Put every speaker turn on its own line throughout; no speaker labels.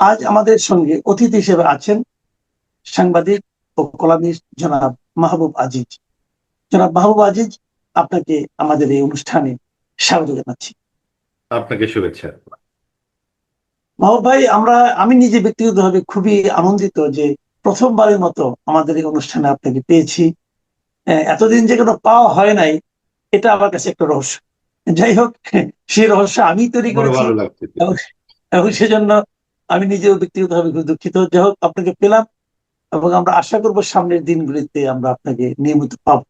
আজ আমাদের সঙ্গে অতিথি হিসেবে আছেন সাংবাদিক ও কলামিস্ট জনাব মাহবুব আজিজ। জনাব মাহবুব আজিজ আপনাকে আমাদের এই অনুষ্ঠানে স্বাগত জানাচ্ছি।
আপনাকে শুভেচ্ছা।
মাহবুব ভাই আমরা আমি নিজে ব্যক্তিগতভাবে খুবই আনন্দিত যে প্রথমবারের মতো আমাদের এই অনুষ্ঠানে আপনাকে পেয়েছি। এতদিন যে কোনো পাওয়া হয় নাই এটা আমার কাছে একটা রহস্য। যাই হোক সেই রহস্য আমি তৈরি করেছি এবং সেজন্য আমি নিজেও ব্যক্তিগতভাবে খুব দুঃখিত। যাই হোক আপনাকে পেলাম এবং আমরা আশা করব সামনের দিনগুলিতে আমরা আপনাকে নিয়মিত পাব।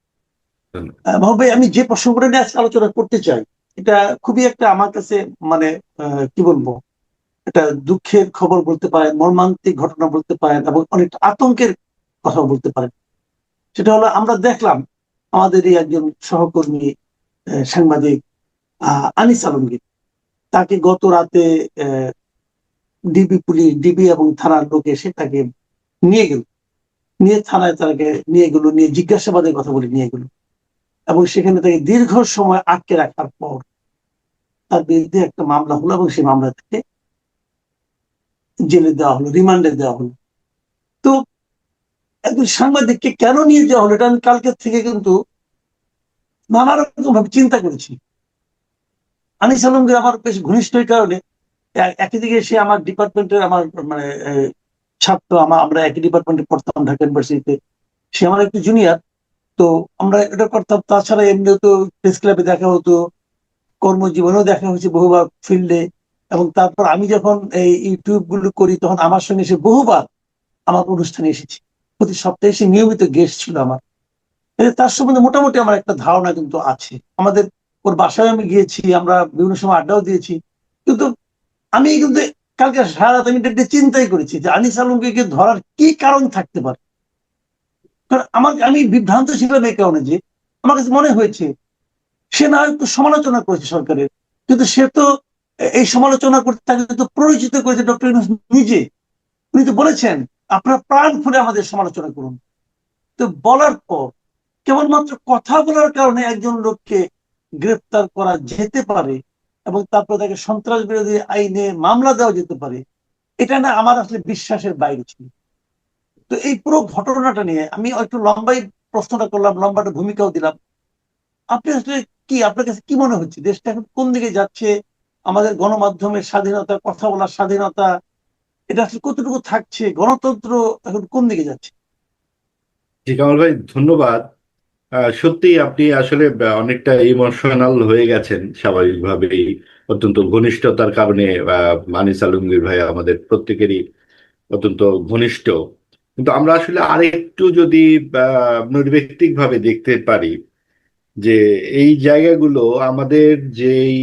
ভাই আমি যে প্রসঙ্গটা নিয়ে আজকে আলোচনা করতে চাই এটা খুবই একটা আমার কাছে মানে কি বলব এটা দুঃখের খবর বলতে পারেন মর্মান্তিক ঘটনা বলতে পারেন এবং অনেকটা আতঙ্কের কথা বলতে পারেন। সেটা হলো আমরা দেখলাম আমাদেরই একজন সহকর্মী সাংবাদিক আহ, আনিস আলমগীর। তাকে গত রাতে ডিবি পুলিশ, ডিবি এবং থানার লোক এসে তাকে নিয়ে গেল। নিয়ে থানায় তাকে নিয়ে গেল, নিয়ে জিজ্ঞাসাবাদের কথা বলে নিয়ে গেল। এবং সেখানে তাকে দীর্ঘ সময় আটকে রাখার পর তার বিরুদ্ধে একটা মামলা হলো এবং সেই মামলা থেকে জেলে দেওয়া হলো, রিমান্ডে দেওয়া হলো। তো একজন সাংবাদিককে কেন নিয়ে যাওয়া হলো এটা আমি কালকের থেকে কিন্তু নানা রকম ভাবে চিন্তা করেছি। আনিস আলমগীর আমার বেশ ঘনিষ্ঠ কারণে একই দিকে সে আমার ডিপার্টমেন্টের আমার মানে ছাত্র আমার আমরা একই ডিপার্টমেন্টে পড়তাম ঢাকা ইউনিভার্সিটিতে সে আমার একটু জুনিয়র তো আমরা এটা করতাম। তাছাড়া এমনিও তো প্রেস ক্লাবে দেখা হতো, কর্মজীবনেও দেখা হয়েছে বহুবার ফিল্ডে এবং তারপর আমি যখন এই ইউটিউবগুলো করি, তখন আমার সঙ্গে সে বহুবার আমার অনুষ্ঠানে এসেছে। প্রতি সপ্তাহে সে নিয়মিত গেস্ট ছিল আমার। তার সম্বন্ধে মোটামুটি আমার একটা ধারণা কিন্তু আছে। আমাদের ওর বাসায় আমি গিয়েছি, আমরা বিভিন্ন সময় আড্ডাও দিয়েছি। কিন্তু আমি কিন্তু কালকে সারা আমি এটা চিন্তাই করেছি যে আনিস আলমকে ধরার কি কারণ থাকতে পারে? কারণ আমার, আমি বিভ্রান্ত ছিলাম এই কারণে যে আমার কাছে মনে হয়েছে, সে না একটু সমালোচনা করেছে সরকারের, কিন্তু সে তো এই সমালোচনা করতে তাকে তো পরিচিত করেছে ডক্টর ইউনুস নিজে। উনি তো বলেছেন, আপনার প্রাণ ফুলে আমাদের সমালোচনা করুন। তো বলার পর কেবলমাত্র কথা বলার কারণে একজন লোককে গ্রেফতার করা যেতে পারে এবং তারপর তাকে সন্ত্রাস বিরোধী আইনে মামলা দেওয়া যেতে পারে, এটা না আমার আসলে বিশ্বাসের বাইরে ছিল। তো এই পুরো ঘটনাটা নিয়ে আমি একটু লম্বাই প্রশ্নটা করলাম লম্বাটা ভূমিকাও দিলাম। আপনি আসলে কি, আপনার কাছে কি মনে হচ্ছে? দেশটা এখন কোন দিকে যাচ্ছে? আমাদের গণমাধ্যমের স্বাধীনতা, কথা বলার স্বাধীনতা, এটা আসলে কতটুকু থাকছে? গণতন্ত্র এখন কোন দিকে যাচ্ছে?
ভাই, ধন্যবাদ। সত্যি আপনি আসলে অনেকটা ইমোশনাল হয়ে গেছেন স্বাভাবিকভাবেই। অত্যন্ত ঘনিষ্ঠতার কারণে মানিস আলমগীর ভাই আমাদের প্রত্যেকেরই অত্যন্ত ঘনিষ্ঠ। কিন্তু আমরা আসলে আরেকটু যদি আহ, নৈর্ব্যক্তিকভাবে দেখতে পারি যে এই জায়গাগুলো আমাদের যেই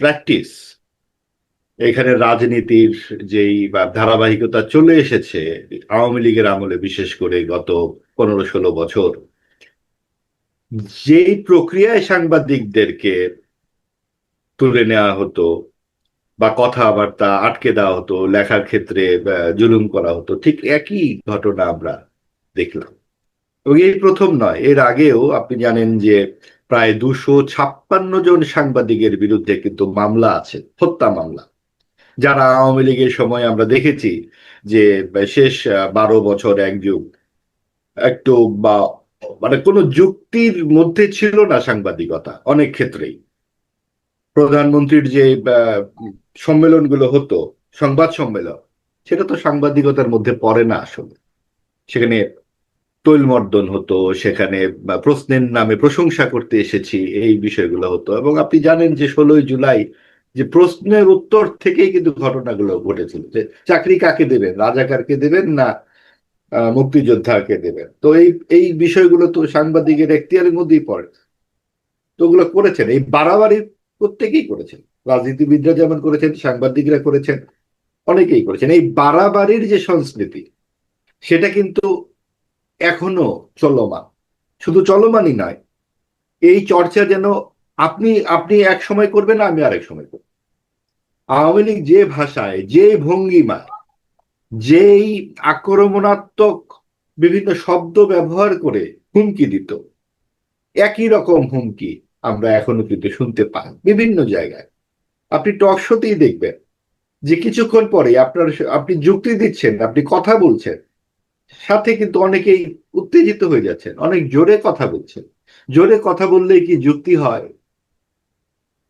প্র্যাকটিস এখানে রাজনীতির যেই বা ধারাবাহিকতা চলে এসেছে আওয়ামী লীগের আমলে বিশেষ করে গত পনেরো ষোলো বছর। যেই প্রক্রিয়ায় সাংবাদিকদেরকে তুলে নেওয়া হতো বা কথাবার্তা আটকে দেওয়া হতো, লেখার ক্ষেত্রে জুলুম করা হতো, ঠিক একই ঘটনা আমরা দেখলাম। এবং এই প্রথম নয়, এর আগেও আপনি জানেন যে প্রায় দুশো ছাপ্পান্ন জন সাংবাদিকের বিরুদ্ধে কিন্তু মামলা আছে, হত্যা মামলা। যারা আওয়ামী লীগের সময় আমরা দেখেছি যে শেষ বারো বছর এক যুগ একটু বা মানে কোনো যুক্তির মধ্যে ছিল না সাংবাদিকতা, অনেক ক্ষেত্রেই। প্রধানমন্ত্রীর যে সম্মেলনগুলো হতো, সংবাদ সম্মেলন, সেটা তো সাংবাদিকতার মধ্যে পড়ে না আসলে। সেখানে তৈলমর্দন হতো, সেখানে প্রশ্নের নামে প্রশংসা করতে এসেছি, এই বিষয়গুলো হতো। এবং আপনি জানেন যে, ষোলোই জুলাই যে প্রশ্নের উত্তর থেকেই কিন্তু ঘটনাগুলো ঘটেছিল। যে, চাকরি কাকে দেবেন? রাজাকারকে দেবেন না মুক্তিযোদ্ধাকে দেবেন। তো এই এই বিষয়গুলো তো সাংবাদিকের এখতিয়ারের মধ্যেই পড়ে। তো ওগুলো করেছেন। এই বাড়াবাড়ি প্রত্যেকেই করেছেন। রাজনীতিবিদরা যেমন করেছেন, সাংবাদিকরা করেছেন, অনেকেই করেছেন। এই বাড়াবাড়ির যে সংস্কৃতি, সেটা কিন্তু এখনও চলমান। শুধু চলমানই নয়, এই চর্চা যেন আপনি আপনি এক সময় করবেন, আমি আরেক সময় করব। আওয়ামী লীগ যে ভাষায়, যে ভঙ্গিমায় যেই আক্রমণাত্মক বিভিন্ন শব্দ ব্যবহার করে হুমকি দিত, একই রকম হুমকি আমরা এখনও কিন্তু শুনতে পাই বিভিন্ন জায়গায়। আপনি টক শোতেই দেখবেন যে কিছুক্ষণ পরে আপনার আপনি যুক্তি দিচ্ছেন, আপনি কথা বলছেন, সাথে কিন্তু অনেকেই উত্তেজিত হয়ে যাচ্ছেন, অনেক জোরে কথা বলছেন। জোরে কথা বললে কি যুক্তি হয়?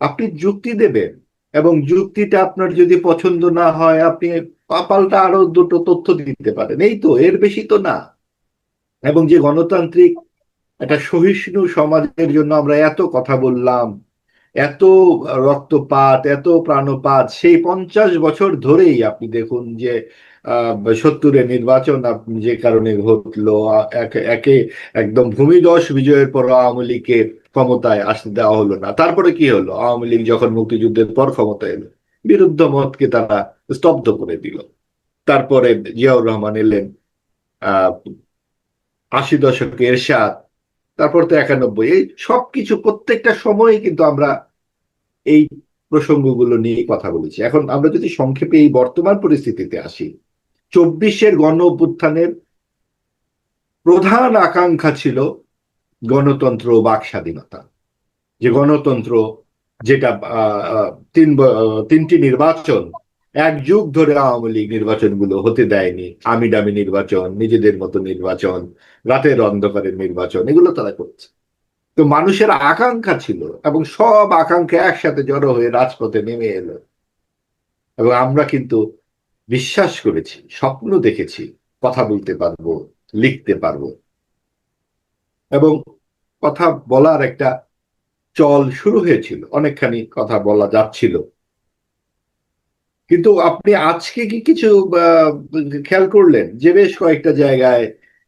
আপনি যুক্তি দেবেন এবং যুক্তিটা আপনার যদি পছন্দ না হয়, আপনি পাল্টা আরও দুটো তথ্য দিতে পারেন। এই তো, এর বেশি তো না। এবং যে গণতান্ত্রিক একটা সহিষ্ণু সমাজের জন্য আমরা এত কথা বললাম, এত রক্তপাত, এত প্রাণপাত, সেই পঞ্চাশ বছর ধরেই আপনি দেখুন যে সত্তরের নির্বাচন যে কারণে ঘটলো একে একে একদম ভূমিদশ বিজয়ের পর আওয়ামী লীগকে ক্ষমতায় আসতে দেওয়া হলো না। তারপরে কি হলো? আওয়ামী লীগ যখন মুক্তিযুদ্ধের পর ক্ষমতায় এলো। বিরুদ্ধ মতকে তারা স্তব্ধ করে দিল। তারপরে জিয়াউর রহমান এলেন, আহ, আশি দশকে এরশাদ, তারপর তো একানব্বই। এই সবকিছু প্রত্যেকটা সময়ে কিন্তু আমরা এই প্রসঙ্গগুলো নিয়ে কথা বলেছি। এখন আমরা যদি সংক্ষেপে এই বর্তমান পরিস্থিতিতে আসি, চব্বিশের গণ অভ্যুত্থানের প্রধান আকাঙ্ক্ষা ছিল গণতন্ত্র বাক স্বাধীনতা যে গণতন্ত্র যেটা তিন তিনটি নির্বাচন। এক যুগ ধরে আওয়ামী লীগ নির্বাচনগুলো হতে দেয়নি। আমি ডামি নির্বাচন, নিজেদের মতো নির্বাচন, রাতের অন্ধকারের নির্বাচন, এগুলো তারা করছে। তো মানুষের আকাঙ্ক্ষা ছিল এবং সব আকাঙ্ক্ষা একসাথে জড়ো হয়ে রাজপথে নেমে এলো। এবং আমরা কিন্তু বিশ্বাস করেছি, স্বপ্ন দেখেছি, কথা বলতে পারব, লিখতে পারব। এবং কথা বলার একটা চল শুরু হয়েছিল, অনেকখানি কথা বলা যাচ্ছিল। কিন্তু আপনি আজকে কি কিছু খেয়াল করলেন যে বেশ কয়েকটা জায়গায়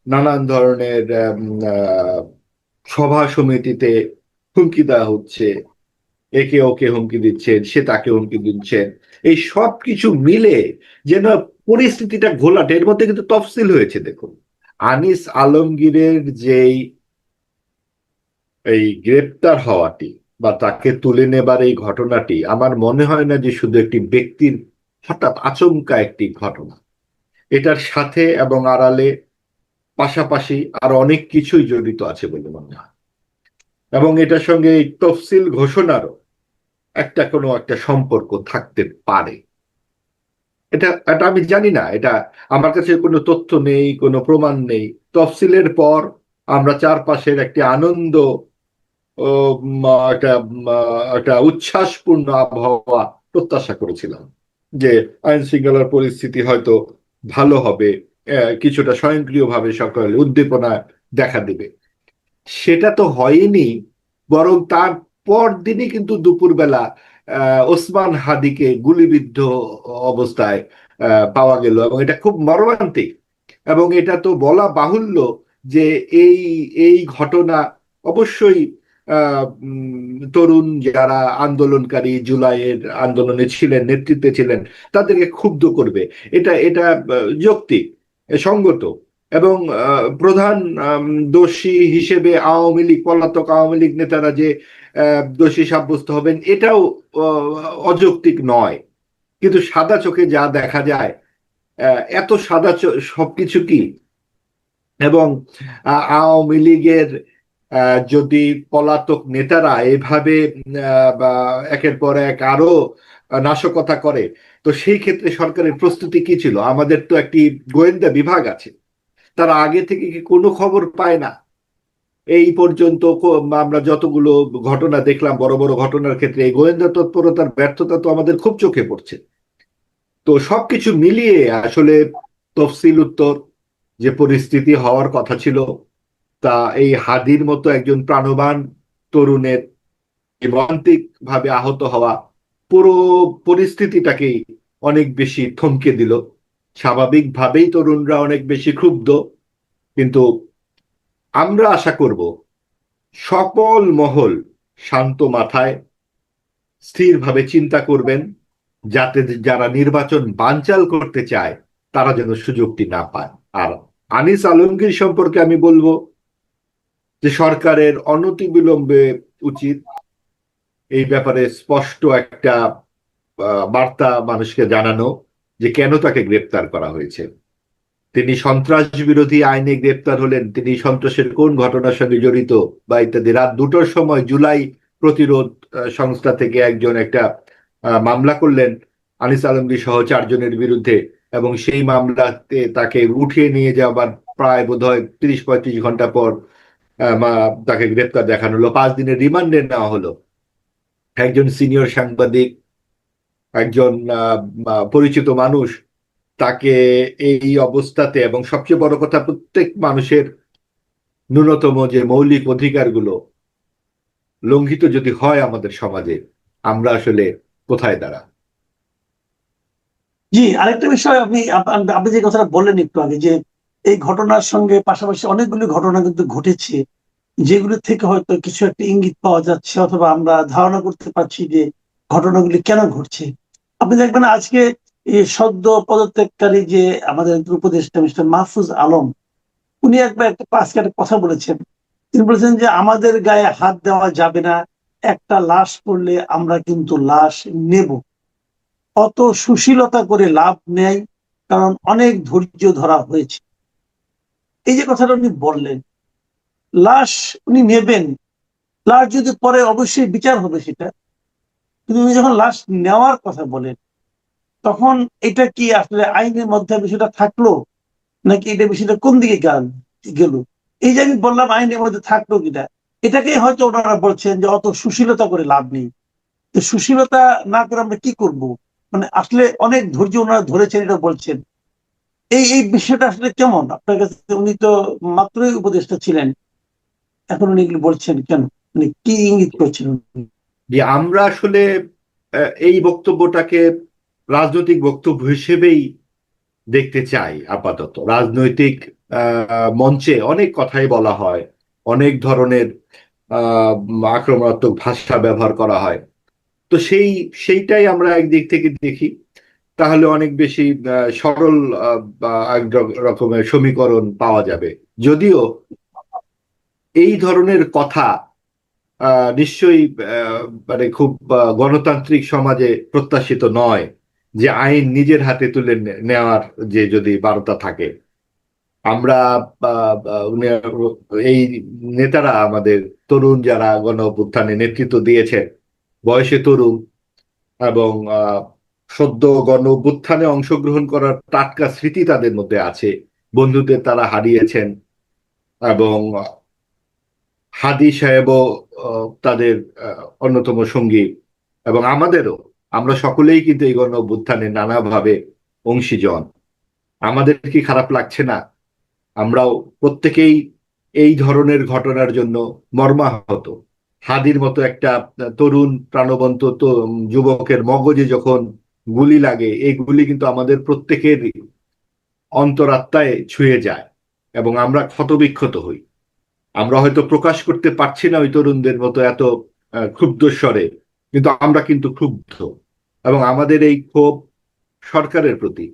নানান ধরনের সভা সমিতিতে হুমকি দেওয়া হচ্ছে, একে ওকে হুমকি দিচ্ছেন, সে তাকে হুমকি দিচ্ছেন, এই সব কিছু মিলে যেন পরিস্থিতিটা ঘোলাটে। এর মধ্যে কিন্তু তফসিল হয়েছে, দেখুন। আনিস আলমগীরের যেই এই গ্রেপ্তার হওয়াটি বা তাকে তুলে নেবার এই ঘটনাটি আমার মনে হয় না যে শুধু একটি ব্যক্তির হঠাৎ আচমকা একটি ঘটনা। এটার সাথে এবং আড়ালে পাশাপাশি আর অনেক কিছুই জড়িত আছে বলে মনে হয়। এবং এটার সঙ্গে এই তফসিল ঘোষণারও একটা কোনো একটা সম্পর্ক থাকতে পারে। এটা এটা আমি জানি না, এটা আমার কাছে কোনো তথ্য নেই, কোনো প্রমাণ নেই। তফসিলের পর আমরা চারপাশের একটি আনন্দ একটা একটা উচ্ছ্বাসপূর্ণ আবহাওয়া প্রত্যাশা করেছিলাম যে আইন শৃঙ্খলার পরিস্থিতি হয়তো ভালো হবে কিছুটা স্বয়ংক্রিয়ভাবে সকল উদ্দীপনা দেখা দেবে। সেটা তো হয়নি, বরং তার পর দিনই কিন্তু দুপুরবেলা ওসমান হাদিকে গুলিবিদ্ধ অবস্থায় পাওয়া গেল এবং এটা খুব মর্মান্তিক। এবং এটা তো বলা বাহুল্য যে এই এই ঘটনা অবশ্যই তরুণ যারা আন্দোলনকারী জুলাইয়ের আন্দোলনে ছিলেন, নেতৃত্বে ছিলেন, তাদেরকে ক্ষুব্ধ করবে। এটা এটা যৌক্তিক, সঙ্গত এবং প্রধান দোষী হিসেবে আওয়ামী লীগ, পলাতক আওয়ামী লীগ নেতারা যে দোষী সাব্যস্ত হবেন, এটাও অযৌক্তিক নয়। কিন্তু সাদা চোখে যা দেখা যায় এত সাদা সবকিছু কি? এবং আওয়ামী লীগের যদি পলাতক নেতারা এভাবে একের পর এক আরও নাশকতা করে, তো সেই ক্ষেত্রে সরকারের প্রস্তুতি কি ছিল? আমাদের তো একটি গোয়েন্দা বিভাগ আছে। তারা আগে থেকে কি কোনো খবর পায় না? এই পর্যন্ত আমরা যতগুলো ঘটনা দেখলাম, বড় বড় ঘটনার ক্ষেত্রে এই গোয়েন্দা তৎপরতার ব্যর্থতা তো আমাদের খুব চোখে পড়ছে। তো সবকিছু মিলিয়ে আসলে তফসিল উত্তর, যে পরিস্থিতি হওয়ার কথা ছিল তা এই হাদির মতো একজন প্রাণবান তরুণের মর্মান্তিক ভাবে আহত হওয়া পুরো পরিস্থিতিটাকেই অনেক বেশি থমকে দিল। স্বাভাবিকভাবেই তরুণরা অনেক বেশি ক্ষুব্ধ। কিন্তু আমরা আশা করব, সকল মহল শান্ত মাথায় স্থিরভাবে চিন্তা করবেন যাতে যারা নির্বাচন বানচাল করতে চায়, তারা যেন সুযোগটি না পায়। আর আনিস আলমগীর সম্পর্কে আমি বলব যে সরকারের অনতিবিলম্বে উচিত এই ব্যাপারে স্পষ্ট একটা বার্তা মানুষকে জানানো যে কেন তাকে গ্রেপ্তার করা হয়েছে। তিনি সন্ত্রাস বিরোধী আইনে গ্রেপ্তার হলেন, তিনি সন্ত্রাসের কোন ঘটনার সঙ্গে জড়িত বা ইত্যাদি। রাত দুটোর সময় জুলাই প্রতিরোধ সংস্থা থেকে একজন একটা মামলা করলেন আনিস আলমগীর সহ চারজনের বিরুদ্ধে এবং সেই মামলাতে তাকে উঠিয়ে নিয়ে যাবার প্রায় বোধ হয় তিরিশ পঁয়ত্রিশ ঘণ্টা পর তাকে গ্রেপ্তার দেখানো হলো। পাঁচ দিনের রিমান্ডে নেওয়া হলো। একজন সিনিয়র সাংবাদিক, একজন পরিচিত মানুষ তাকে এই অবস্থাতে এবং সবচেয়ে বড় কথা, প্রত্যেক মানুষের ন্যূনতম যে মৌলিক অধিকারগুলো লঙ্ঘিত যদি হয় আমাদের সমাজে, আমরা আসলে কোথায় দাঁড়া
জি, আরেকটা বিষয় আপনি আপনি যে কথাটা বললেন একটু আগে যে এই ঘটনার সঙ্গে পাশাপাশি অনেকগুলি ঘটনা কিন্তু ঘটেছে, যেগুলো থেকে হয়তো কিছু একটা ইঙ্গিত পাওয়া যাচ্ছে অথবা আমরা ধারণা করতে পারছি যে ঘটনাগুলি কেন ঘটছে। আপনি দেখবেন আজকে সদ্য পদত্যাগকারী যে আমাদের উপদেষ্টা মিস্টার মাহফুজ আলম, উনি একবার একটা আজকে একটা কথা বলেছেন। তিনি বলেছেন যে, আমাদের গায়ে হাত দেওয়া যাবে না, একটা লাশ পড়লে আমরা কিন্তু লাশ নেব। অত সুশীলতা করে লাভ নেই, কারণ অনেক ধৈর্য ধরা হয়েছে। এই যে কথাটা উনি বললেন, লাশ উনি নেবেন, লাশ যদি পরে অবশ্যই বিচার হবে সেটা, কিন্তু উনি যখন লাশ নেওয়ার কথা বলেন, তখন এটা কি আসলে আইনের মধ্যে বিষয়টা থাকল, নাকি এটা বিষয়টা কোন দিকে গেল গেল? এই যে আমি বললাম আইনের মধ্যে থাকল কিনা, এটাকেই হয়তো ওনারা বলছেন যে অত সুশীলতা করে লাভ নেই। তো সুশীলতা না করে আমরা কি করব? মানে আসলে অনেক ধৈর্য ওনারা ধরেছেন, এটা বলছেন। এই এই বিষয়টা আসলে কেমন? আপনার কাছে উনি তো মাত্রই উপদেষ্টা ছিলেন। এখন উনি বলছেন কেন? মানে কি ইঙ্গিত করছেন
যে আমরা আসলে এই বক্তব্যটাকে রাজনৈতিক বক্তব্য হিসেবেই দেখতে চাই আপাতত। রাজনৈতিক মঞ্চে অনেক কথাই বলা হয়, অনেক ধরনের আক্রমণাত্মক ভাষা ব্যবহার করা হয়। তো সেই, সেইটাই আমরা একদিক থেকে দেখি। তাহলে অনেক বেশি সরল এক রকমের সমীকরণ পাওয়া যাবে। যদিও এই ধরনের কথা নিশ্চয়ই মানে খুব গণতান্ত্রিক সমাজে প্রত্যাশিত নয় যে আইন নিজের হাতে তুলে নেওয়ার যে যদি বারতা থাকে। আমরা এই নেতারা আমাদের তরুণ যারা গণ অভ্যুত্থানে নেতৃত্ব দিয়েছেন, বয়সে তরুণ এবং সদ্য গণ অভ্যুত্থানে অংশগ্রহণ করার টাটকা স্মৃতি তাদের মধ্যে আছে। বন্ধুদের তারা হারিয়েছেন এবং হাদি সাহেবও তাদের অন্যতম সঙ্গী এবং আমাদেরও। আমরা সকলেই কিন্তু এই গণ অভ্যুত্থানে নানাভাবে অংশীজন। আমাদের কি খারাপ লাগছে না? আমরাও প্রত্যেকেই এই ধরনের ঘটনার জন্য মর্মাহত। হাদির মতো একটা তরুণ, প্রাণবন্ত যুবকের মগজে যখন গুলি লাগে, এই গুলি কিন্তু আমাদের প্রত্যেকের অন্তরাত্মায় ছুঁয়ে যায় এবং আমরা ক্ষতবিক্ষত হই। আমরা হয়তো প্রকাশ করতে পারছি না ওই তরুণদের মতো এত ক্ষুব্ধ স্বরে, কিন্তু আমরা কিন্তু ক্ষুব্ধ। এবং আমাদের এই ক্ষোভ সরকারের প্রতি,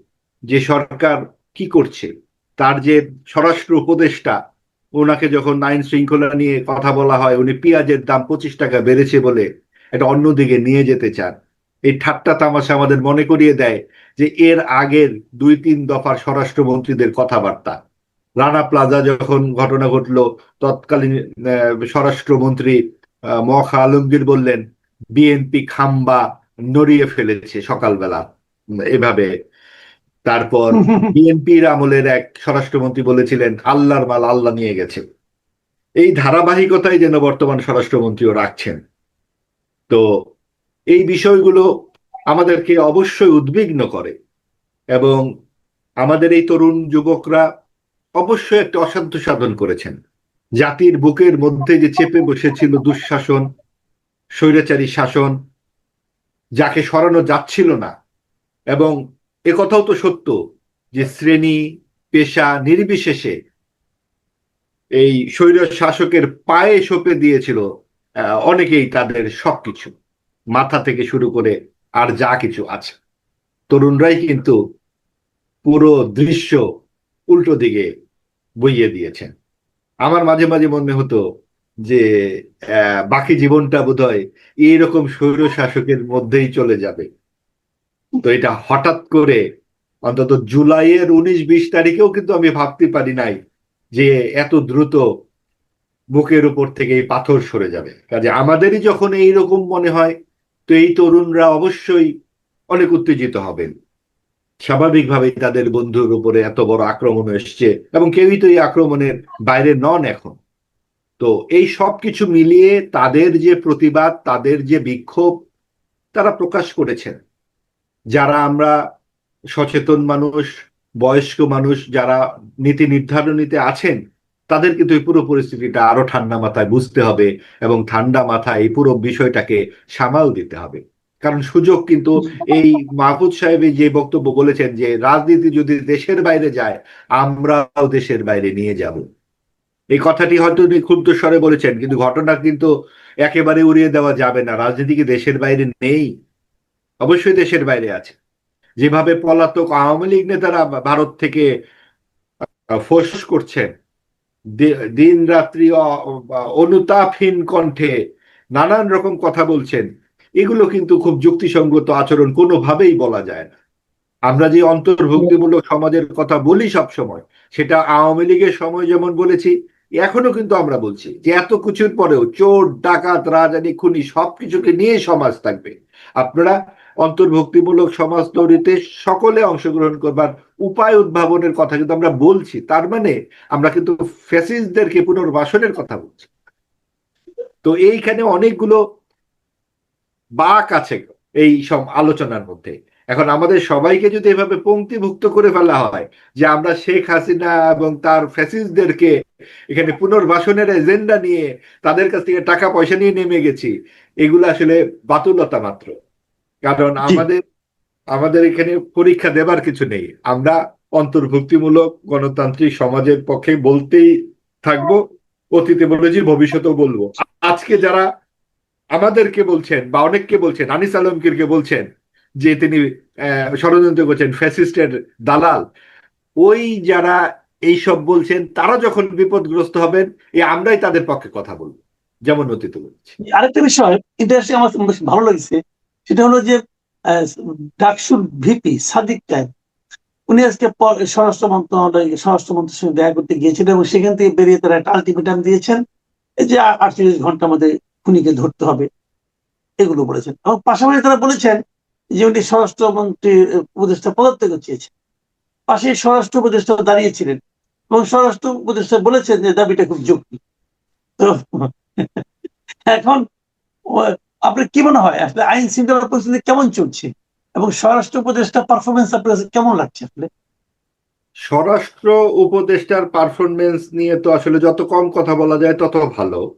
যে সরকার কি করছে, তার যে স্বরাষ্ট্র উপদেষ্টা, ওনাকে যখন আইন শৃঙ্খলা নিয়ে কথা বলা হয়, উনি পেঁয়াজের দাম পঁচিশ টাকা বেড়েছে বলে এটা অন্যদিকে নিয়ে যেতে চান এই ঠাট্টা তামাশা আমাদের মনে করিয়ে দেয় যে এর আগের দুই তিন দফার স্বরাষ্ট্রমন্ত্রীদের কথাবার্তা। রানা প্লাজা যখন ঘটনা ঘটলো তৎকালীন স্বরাষ্ট্রমন্ত্রী মখা আলমগীর বললেন বিএনপি খাম্বা নড়িয়ে ফেলেছে সকালবেলা। এভাবে। তারপর বিএনপির আমলের এক স্বরাষ্ট্রমন্ত্রী বলেছিলেন আল্লাহর মাল আল্লাহ নিয়ে গেছে। এই ধারাবাহিকতাই যেন বর্তমান স্বরাষ্ট্রমন্ত্রীও রাখছেন। তো এই বিষয়গুলো আমাদেরকে অবশ্যই উদ্বিগ্ন করে এবং আমাদের এই তরুণ যুবকরা অবশ্যই একটা অসাধ্য সাধন করেছেন। জাতির বুকের মধ্যে যে চেপে বসেছিল দুঃশাসন, স্বৈরাচারী শাসন, যাকে সরানো যাচ্ছিল না এবং একথাও তো সত্য যে শ্রেণি, পেশা নির্বিশেষে এই স্বৈর শাসকের পায়ে সঁপে দিয়েছিল অনেকেই তাদের সবকিছু। মাথা থেকে শুরু করে আর যা কিছু আছে। তরুণরাই কিন্তু পুরো দৃশ্য উল্টো দিকে বইয়ে দিয়েছেন। আমার মাঝে মাঝে মনে হতো যে বাকি জীবনটা বোধহয় এইরকম স্বৈর শাসকের মধ্যেই চলে যাবে। তো এটা হঠাৎ করে অন্তত জুলাইয়ের উনিশ বিশ তারিখেও কিন্তু আমি ভাবতে পারি নাই যে এত দ্রুত বুকের উপর থেকে এই পাথর সরে যাবে। কাজে আমাদেরই যখন এইরকম মনে হয় তো এই তরুণরা অবশ্যই অনেক উত্তেজিত হবেন। স্বাভাবিকভাবেই তাদের বন্ধুর উপরে এত বড় আক্রমণ এসছে এবং কেউই তো এই আক্রমণের বাইরে নন এখন। তো এই সব কিছু মিলিয়ে তাদের যে প্রতিবাদ, তাদের যে বিক্ষোভ, তারা প্রকাশ করেছেন। যারা আমরা সচেতন মানুষ, বয়স্ক মানুষ, যারা নীতি নির্ধারণীতে আছেন তাদের কিন্তু এই পুরো পরিস্থিতিটা আরও ঠান্ডা মাথায় বুঝতে হবে এবং ঠান্ডা মাথায় এই পুরো বিষয়টাকে সামাল দিতে হবে। কারণ সুযোগ কিন্তু এই মাহফুজ সাহেব যে বক্তব্য বলেছেন যে রাজনীতি যদি দেশের বাইরে যায়, আমরাও দেশের বাইরে নিয়ে যাব। এই কথাটি হয়তো উনি ক্ষুব্ধ স্বরে বলেছেন, কিন্তু ঘটনা কিন্তু একেবারে উড়িয়ে দেওয়া যাবে না। রাজনীতি কি দেশের বাইরে নেই? অবশ্যই দেশের বাইরে আছে। যেভাবে পলাতক আওয়ামী লীগ নেতারা ভারত থেকে ফোর্স করছেন দিন রাত্রি অনুতাপহীন কণ্ঠে নানান রকম কথা বলছেন। এগুলো কিন্তু খুব যুক্তিসঙ্গত আচরণ কোনোভাবেই বলা যায় না। আমরা যে অন্তর্ভুক্তিমূলক সমাজের কথা বলি সব সময় সেটা আওয়ামী লীগের সময় যেমন বলেছি এখনও কিন্তু আমরা বলছি যে এত কিছুর পরেও চোর, ডাকাত, রাজানি, খুনি সবকিছুকে নিয়ে সমাজ থাকবে। আপনারা অন্তর্ভুক্তিমূলক সমাজ তৈরিতে সকলে অংশগ্রহণ করবার উপায় উদ্ভাবনের কথা কিন্তু আমরা বলছি। তার মানে আমরা কিন্তু ফ্যাসিস্টদেরকে পুনর্বাসনের কথা বলছি। তো এইখানে অনেকগুলো বাক আছে এই সব আলোচনার মধ্যে। এখন আমাদের সবাইকে যদি এভাবে পঙ্ক্তিভুক্ত করে ফেলা হয় যে আমরা শেখ হাসিনা এবং তার ফ্যাসিস্টদেরকে এখানে পুনর্বাসনের এজেন্ডা নিয়ে তাদের কাছ থেকে টাকা পয়সা নিয়ে নেমে গেছি, এগুলো আসলে বাতুলতা মাত্র। কারণ আমাদের আমাদের এখানে পরীক্ষা দেবার কিছু নেই। আমরা অন্তর্ভুক্তিমূলক গণতান্ত্রিক সমাজের পক্ষে বলতেই থাকব অতীতে বলেছি ভবিষ্যতেও বলব। আজকে যারা আমাদেরকে বলছেন বা অনেককে বলছেন আনিস আলমগীরকে বলছেন যে তিনি ষড়যন্ত্র করছেন ফ্যাসিস্টের দালাল ওই যারা এইসব বলছেন তারা যখন বিপদগ্রস্ত হবেন এই আমরাই তাদের পক্ষে কথা বলব। যেমন অতীতে বলছি।
আরেকটা বিষয় ইন্টারেস্টিং আমার ভালো লাগছে। সেটা হলো যে ডাকসুর ভিপি সাদিক টাইম উনি আজকে স্বরাষ্ট্র মন্ত্রণালয়, স্বরাষ্ট্র মন্ত্রীর সঙ্গে দেখা করতে গিয়েছিলেন এবং সেখান থেকে বেরিয়ে তারা একটা আলটিমেটাম দিয়েছেন যে আটচল্লিশ ঘণ্টার মধ্যে খুনিকে ধরতে হবে, এগুলো বলেছেন। এবং পাশাপাশি তারা বলেছেন যে উনি স্বরাষ্ট্রমন্ত্রী উপদেষ্টা পদত্যাগ চেয়েছেন। পাশে স্বরাষ্ট্র উপদেষ্টা দাঁড়িয়েছিলেন এবং স্বরাষ্ট্র উপদেষ্টা বলেছেন যে, দাবিটা খুব যুক্তি তো, এখন আপনার কি মনে হয়? আসলে আইন শৃঙ্খলা পরিস্থিতি কেমন চলছে? এবং স্বরাষ্ট্র উপদেষ্টা পারফরমেন্স আপনার কেমন লাগছে আসলে?
স্বরাষ্ট্র উপদেষ্টার পারফরমেন্স নিয়ে তো আসলে যত কম কথা বলা যায় তত ভালো।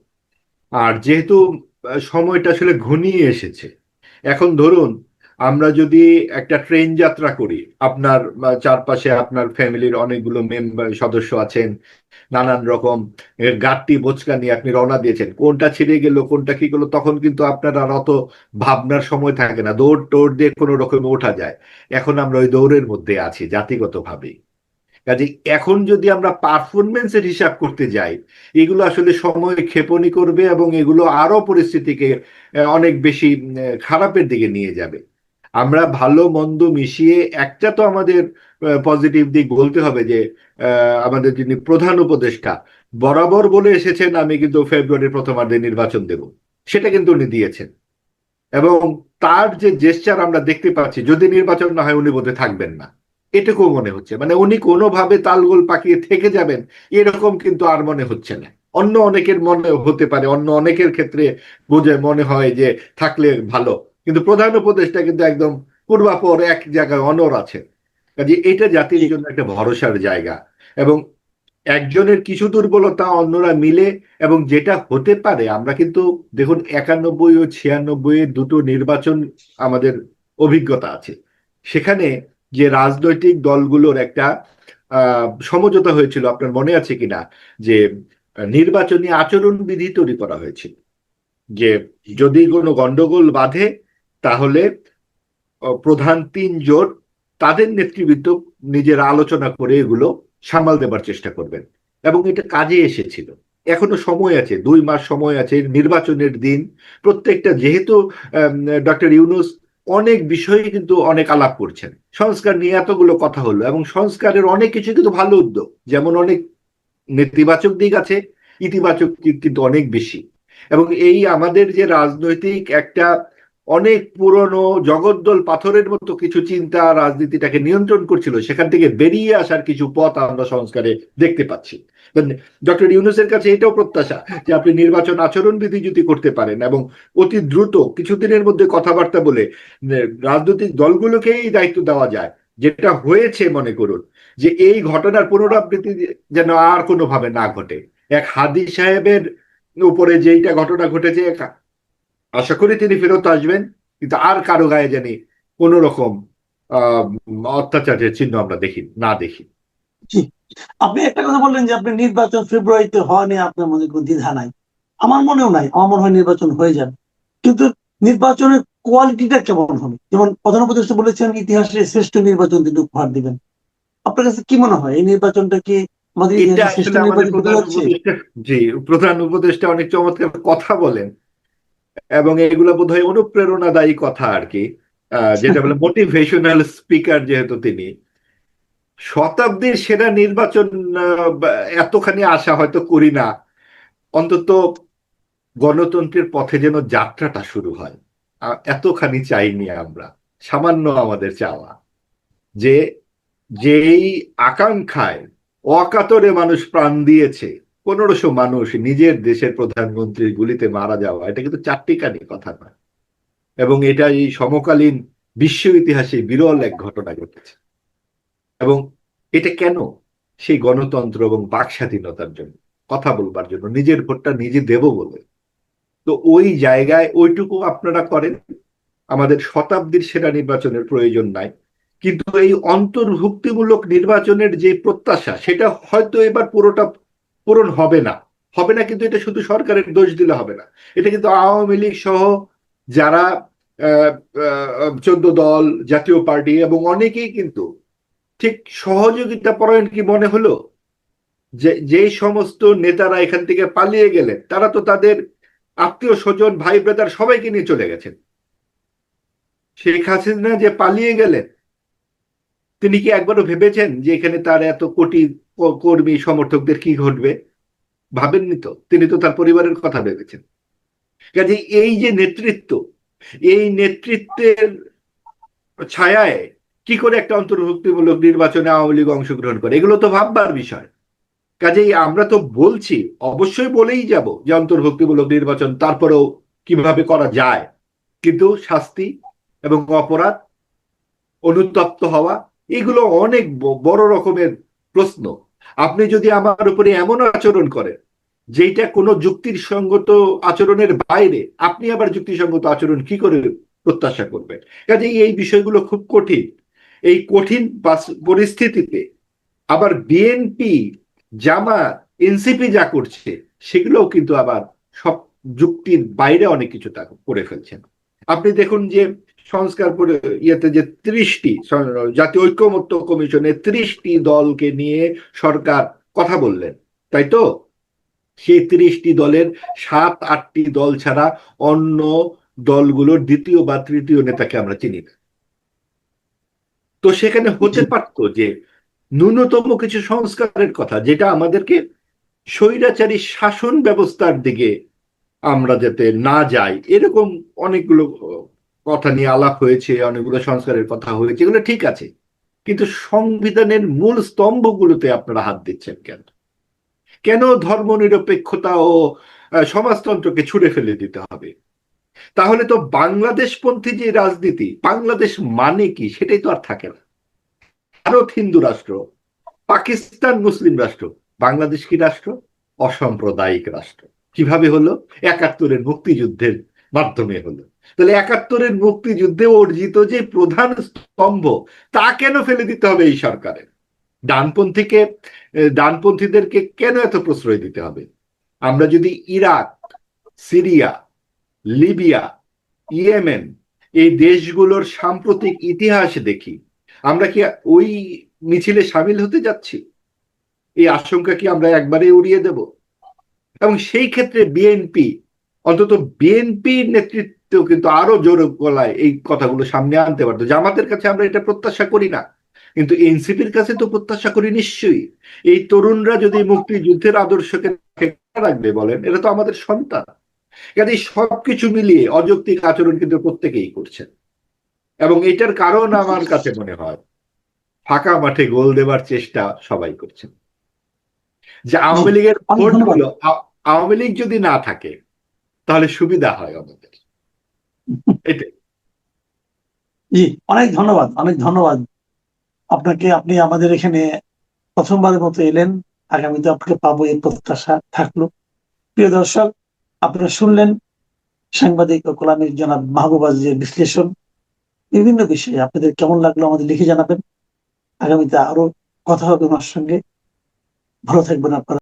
আর যেহেতু সময়টা আসলে ঘনিয়ে এসেছে। এখন ধরুন আমরা যদি একটা ট্রেন যাত্রা করি, আপনার চারপাশে আপনার ফ্যামিলির অনেকগুলো মেম্বার, সদস্য আছেন, নানান রকম গাটটি বোচকা নিয়ে আপনি রওনা দিয়েছেন, কোনটা ছিঁড়ে গেল, কোনটা কি গেলো তখন কিন্তু আপনার আর অত ভাবনার সময় থাকে না, দৌড় টোড় দিয়ে কোনো রকমে ওঠা যায়। এখন আমরা ওই দৌড়ের মধ্যে আছি জাতিগতভাবেই কাজে এখন যদি আমরা পারফরমেন্সের হিসাব করতে যাই, এগুলো আসলে সময় ক্ষেপণী করবে এবং এগুলো আরও পরিস্থিতিকে অনেক বেশি খারাপের দিকে নিয়ে যাবে। আমরা ভালো, মন্দ মিশিয়ে একটা তো আমাদের পজিটিভ দিক বলতে হবে যে আমাদের যিনি প্রধান উপদেষ্টা, বরাবর বলে এসেছেন, আমি কিন্তু ফেব্রুয়ারির প্রথমার্ধে নির্বাচন দেব। সেটা কিন্তু উনি দিয়েছেন। এবং তার যে জেস্টার আমরা দেখতে পাচ্ছি, যদি নির্বাচন না হয় উনি বোধহয় থাকবেন না। এটুকু মনে হচ্ছে। মানে উনি কোনোভাবে তালগোল পাকিয়ে থেকে যাবেন, এরকম কিন্তু আর মনে হচ্ছে না। অন্য অনেকের মনে হতে পারে, অন্য অনেকের ক্ষেত্রে বোঝে মনে হয় যে থাকলে ভালো। কিন্তু প্রধান উপদেশটা কিন্তু একদম পূর্বাপর এক জায়গায় অনর আছে কাজে এটা জাতির জন্য একটা ভরসার জায়গা। এবং একজনের কিছু দুর্বলতা অন্যরা মিলে এবং যেটা হতে পারে, আমরা কিন্তু দেখুন একানব্বই ও ছিয়ানব্বই দুটো নির্বাচন আমাদের অভিজ্ঞতা আছে। সেখানে যে রাজনৈতিক দলগুলোর একটা সমঝোতা হয়েছিল, আপনার মনে আছে কিনা? যে নির্বাচনী আচরণ বিধি তৈরি করা হয়েছিল যে যদি কোনো গন্ডগোল বাঁধে তাহলে প্রধান তিন জোট তাদের নেতৃবৃন্দ নিজেরা আলোচনা করে এগুলো সামাল দেবার চেষ্টা করবেন। এবং এটা কাজে এসেছিল। এখনও সময় আছে, দুই মাস সময় আছে, নির্বাচনের দিন। প্রত্যেকটা যেহেতু ডক্টর ইউনুস অনেক বিষয়ে কিন্তু অনেক আলাপ করছেন। সংস্কার নিয়ে এতগুলো কথা হলো এবং সংস্কারের অনেক কিছু কিন্তু ভালো উদ্যোগ। যেমন অনেক নেতিবাচক দিক আছে, ইতিবাচক দিক কিন্তু অনেক বেশি। এবং এই আমাদের যে রাজনৈতিক একটা অনেক পুরনো জগদ্দল পাথরের মতো কিছু চিন্তা রাজনীতিটাকে নিয়ন্ত্রণ করছিল, সেখান থেকে বেরিয়ে আসার কিছু পথ আমরা সংস্কারে দেখতে পাচ্ছি। ডক্টর ইউনুসের কাছে এটাও প্রত্যাশা যে আপনি নির্বাচন আচরণবিধি যদি করতে পারেন এবং অতি দ্রুত কিছুদিনের মধ্যে কথাবার্তা বলে রাজনৈতিক দলগুলোকেই দায়িত্ব দেওয়া যায়। যেটা হয়েছে, মনে করুন, যে এই ঘটনার পুনরাবৃত্তি যেন আর কোনোভাবে না ঘটে। এক হাদি সাহেবের উপরে যেইটা ঘটনা ঘটেছে আশা করি তিনি ফেরত আসবেন কিন্তু আর কারও গায়ে জানি কোন রকম অত্যাচারের চিহ্ন আমরা দেখি না দেখি।
আপনি একটা কথা বললেন যে আপনি নির্বাচন ফেব্রুয়ারিতে হওয়া নিয়ে আপনার মনে কোনো দ্বিধা নাই। আমার মনেও নাই আমার মনে হয় নির্বাচন হয়ে যাবে। কিন্তু নির্বাচনের কোয়ালিটিটা কেমন হবে? যেমন প্রধান উপদেষ্টা বলেছেন ইতিহাসের শ্রেষ্ঠ নির্বাচন তিনি উপহার দিবেন। আপনার কাছে কি মনে হয়? এই নির্বাচনটা কি আমাদের
জি প্রধান উপদেষ্টা অনেক চমৎকার কথা বলেন। এবং এগুলো বোধ হয় অনুপ্রেরণাদায়ী কথা আর কি যেটা বলে মোটিভেশনাল স্পিকার যেহেতু তিনি। শতাব্দীর সেরা নির্বাচন এতখানি আশা হয়তো করি না। অন্তত গণতন্ত্রের পথে যেন যাত্রাটা শুরু হয়। এতখানি চাইনি আমরা। সামান্য আমাদের চাওয়া। যে যেই আকাঙ্ক্ষায় অকাতরে মানুষ প্রাণ দিয়েছে পনেরোশো মানুষ নিজের দেশের প্রধানমন্ত্রীর গুলিতে মারা যাওয়া, এটা কিন্তু চারটিকানি কথা নয়। এবং এটা এই সমকালীন বিশ্ব ইতিহাসে বিরল এক ঘটনা ঘটেছে। এবং এটা কেন সেই গণতন্ত্র এবং বাক স্বাধীনতার জন্য? কথা বলবার জন্য, নিজের ভোটটা নিজে দেব বলে। তো ওই জায়গায় ওইটুকু আপনারা করেন। আমাদের শতাব্দীর সেরা নির্বাচনের প্রয়োজন নাই। কিন্তু এই অন্তর্ভুক্তিমূলক নির্বাচনের যে প্রত্যাশা, সেটা হয়তো এবার পুরোটা পূরণ হবে না। হবে না কিন্তু এটা শুধু সরকারের দোষ দিলে হবে না। এটা কিন্তু আওয়ামী লীগ সহ যারা চোদ্দ দল, জাতীয় পার্টি এবং অনেকেই কিন্তু ঠিক সহযোগিতা পরায়ণ কি মনে হলো? যে যে সমস্ত নেতারা এখান থেকে পালিয়ে গেলেন, তারা তো তাদের আত্মীয় স্বজন, ভাই ব্রাদার সবাইকে নিয়ে চলে গেছেন। শেখ হাসিনা যে পালিয়ে গেলেন, তিনি কি একবারও ভেবেছেন যে এখানে তার এত কোটি কর্মী সমর্থকদের কি ঘটবে? ভাবেননি তো? তিনি তো তার পরিবারের কথা ভেবেছেন। কাজে এই যে নেতৃত্ব, এই নেতৃত্বের ছায়ায় কি করে একটা অন্তর্ভুক্তিমূলক নির্বাচনে আওয়ামী লীগ অংশগ্রহণ করে? এগুলো তো ভাববার বিষয়। কাজেই আমরা তো বলছি, অবশ্যই বলেই যাব যে অন্তর্ভুক্তিমূলক নির্বাচন তারপরেও কীভাবে করা যায়। কিন্তু শাস্তি এবং অপরাধ অনুতপ্ত হওয়া, এগুলো অনেক বড় রকমের প্রশ্ন। আপনি যদি আমার উপরে এমন আচরণ করেন যেটা কোনো যুক্তির সঙ্গত আচরণের বাইরে, আপনি আবার যুক্তিসঙ্গত আচরণ কি করে প্রত্যাশা করবেন? কাজেই এই বিষয়গুলো খুব কঠিন। এই কঠিন পরিস্থিতিতে আবার বিএনপি জামা এনসিপি যা করছে, সেগুলোও কিন্তু আবার সব যুক্তির বাইরে অনেক কিছু তা করে ফেলছেন। আপনি দেখুন যে সংস্কার পরে ইয়েতে যে ত্রিশটি জাতীয় ঐক্যমত্য কমিশনে ত্রিশটি দলকে নিয়ে সরকার কথা বললেন তাই তো? সেই ত্রিশটি দলের সাত আটটি দল ছাড়া অন্য দলগুলোর দ্বিতীয় বা তৃতীয় নেতাকে আমরা চিনি না। তো সেখানে হতে পারত যে ন্যূনতম কিছু সংস্কারের কথা যেটা আমাদেরকে স্বৈরাচারী শাসন ব্যবস্থার দিকে আমরা যাতে না যাই। এরকম অনেকগুলো কথা নিয়ে আলাপ হয়েছে, অনেকগুলো সংস্কারের কথা হয়েছে, এগুলো ঠিক আছে। কিন্তু সংবিধানের মূল স্তম্ভগুলোতে আপনারা হাত দিচ্ছেন কেন? কেন ধর্মনিরপেক্ষতা ও সমাজতন্ত্রকে ছুড়ে ফেলে দিতে হবে? তাহলে তো বাংলাদেশপন্থী যে রাজনীতি, বাংলাদেশ মানে কি সেটাই তো আর থাকে না। ভারত হিন্দু রাষ্ট্র, পাকিস্তান মুসলিম রাষ্ট্র, বাংলাদেশ কি রাষ্ট্র? অসাম্প্রদায়িক রাষ্ট্র। কীভাবে হলো? একাত্তরের মুক্তিযুদ্ধের মাধ্যমে হলো। তাহলে একাত্তরের মুক্তিযুদ্ধে অর্জিত যে প্রধান স্তম্ভ, তা কেন ফেলে দিতে হবে এই সরকারের? ডানপন্থীকে ডানপন্থীদেরকে কেন এত প্রশ্রয় দিতে হবে? আমরা যদি ইরাক, সিরিয়া, লিবিয়া, ইয়েমেন এই দেশগুলোর সাম্প্রতিক ইতিহাস দেখি, আমরা কি ওই মিছিলে সামিল হতে যাচ্ছি? এই আশঙ্কা কি আমরা একবারে উড়িয়ে দেব? এবং সেই ক্ষেত্রে বিএনপি অন্তত বিএনপির নেতৃত্ব কিন্তু আরও জোর গলায় এই কথাগুলো সামনে আনতে পারতো। জামাতের কাছে আমরা এটা প্রত্যাশা করি না কিন্তু এনসিপির কাছে তো প্রত্যাশা করি নিশ্চয়ই। এই তরুণরা যদি মুক্তিযুদ্ধের আদর্শকে রাখবে বলেন এটা তো আমাদের সন্তান। কাজে সবকিছু মিলিয়ে অযৌক্তিক আচরণ কিন্তু প্রত্যেকেই করছেন। এবং এটার কারণ আমার কাছে মনে হয় ফাঁকা মাঠে গোল দেবার চেষ্টা সবাই করছেন। যে আওয়ামী লীগের ভোটগুলো আওয়ামী লীগ যদি না থাকে, তাহলে সুবিধা হয় আমাদের।
জি, অনেক ধন্যবাদ অনেক ধন্যবাদ। আপনাকে, আপনি আমাদের এখানে প্রথমবারের মতো এলেন। আগামীতে আপনাকে পাবো এই প্রত্যাশা থাকল। প্রিয় দর্শক, আপনারা শুনলেন সাংবাদিক ও কলামের জনাব মাহবুব বিশ্লেষণ। বিভিন্ন বিষয়ে আপনাদের কেমন লাগল আমাদের লিখে জানাবেন। আগামীতে আরও কথা হবে ওনার সঙ্গে। ভালো থাকবেন আপনারা।